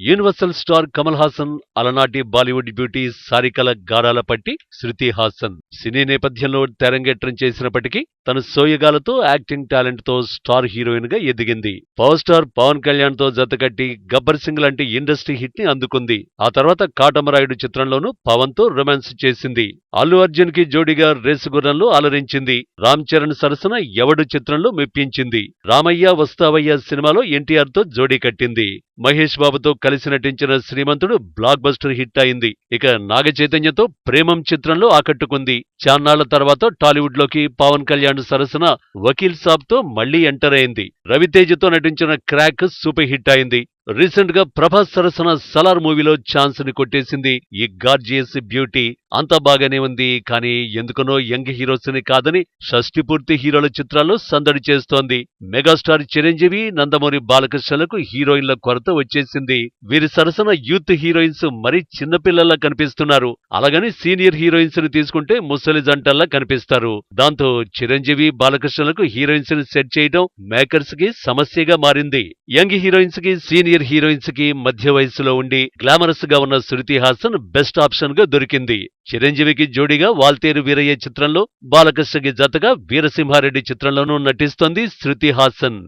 Universal star Kamal Haasan అలనాటి Bollywood beauty సారికల గారాల పట్టి శృతి హాసన్. సినీ నేపథ్యంలో తెరంగేట్రం చేసినప్పటికీ తన సోయగాలతో యాక్టింగ్ టాలెంట్తో స్టార్ హీరోయిన్గా ఎదిగింది. పవర్ స్టార్ పవన్ కళ్యాణ్తో జతకట్టి గబ్బర్ సింగ్ లాంటి ఇండస్ట్రీ హిట్ని అందుకుంది. ఆ తర్వాత కాటమరాయుడు చిత్రంలోనూ పవన్తో రొమాన్స్ చేసింది. అల్లు అర్జున్కి జోడీగా రేసు గుర్రంలో అలరించింది. రామ్ చరణ్ సరసన ఎవడు చిత్రంలో మెప్పించింది. రామయ్య వస్తావయ్య సినిమాలో ఎన్టీఆర్తో జోడీ కట్టింది. మహేష్ బాబుతో కలిసి నటించిన శ్రీమంతుడు బ్లాక్ బస్టర్ హిట్ అయింది. ఇక నాగ చైతన్యతో ప్రేమం చిత్రంలో ఆకట్టుకుంది. చాన్నాళ్ళ తర్వాత టాలీవుడ్లోకి పవన్ కళ్యాణ్ సరసన వకీల్ సాబ్తో మళ్ళీ ఎంటర్ అయింది. రవితేజతో నటించిన క్రాక్ సూపర్ హిట్ అయింది. రీసెంట్గా ప్రభాస్ సరసన సలార్ మూవీలో ఛాన్స్ని కొట్టేసింది ఈ గార్జియస్ బ్యూటీ. అంతా బాగానే ఉంది కానీ ఎందుకనో యంగ్ హీరోస్ని కాదని షష్టి పూర్తి హీరోల చిత్రాల్లో సందడి చేస్తోంది. మెగాస్టార్ చిరంజీవి నందమూరి బాలకృష్ణలకు హీరోయిన్ల కొరత వచ్చేసింది. వీరి సరసన యూత్ హీరోయిన్స్ మరీ చిన్నపిల్లల్లా కనిపిస్తున్నారు. అలాగని సీనియర్ హీరోయిన్స్ని తీసుకుంటే ముసలి జంటల్లా కనిపిస్తారు. దాంతో చిరంజీవి బాలకృష్ణలకు హీరోయిన్స్ని సెట్ చేయడం మేకర్స్కి సమస్యగా మారింది. యంగ్ హీరోయిన్స్కి సీనియర్ హీరోయిన్స్కి మధ్య వయసులో ఉండి గ్లామరస్గా ఉన్న శృతి హాసన్ బెస్ట్ ఆప్షన్గా దొరికింది. చిరంజీవికి జోడీగా వాల్తేరు వీరయ్య చిత్రంలో బాలకృష్ణకి జతగా వీరసింహారెడ్డి చిత్రంలోనూ నటిస్తోంది శృతి హాసన్.